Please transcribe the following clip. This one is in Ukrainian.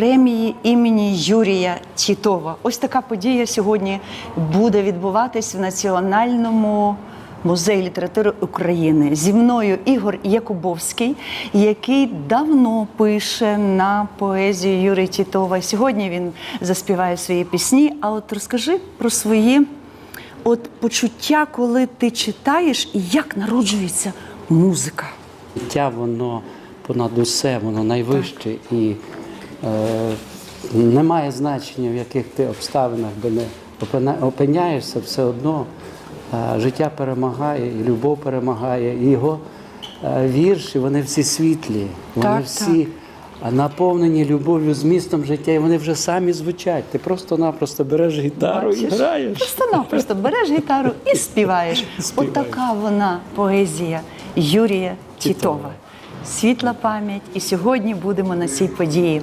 премії імені Юрія Тітова. Ось така подія сьогодні буде відбуватись в Національному музеї літератури України. Зі мною Ігор Якубовський, який давно пише на поезію Юрія Тітова. Сьогодні він заспіває свої пісні. А от розкажи про свої от почуття, коли ти читаєш, і як народжується музика. Життя воно понад усе, воно найвище і немає значення, в яких ти обставинах би не опиняєшся, все одно е, життя перемагає, і любов перемагає, і його е, вірші, вони всі світлі, вони Так, всі наповнені любов'ю, змістом життя, і вони вже самі звучать. Ти просто-напросто береш гітару і граєш. Просто-напросто береш гітару і співаєш. Співаєш. Отака вона поезія Юрія Тітова. Світла пам'ять. І сьогодні будемо на цій події.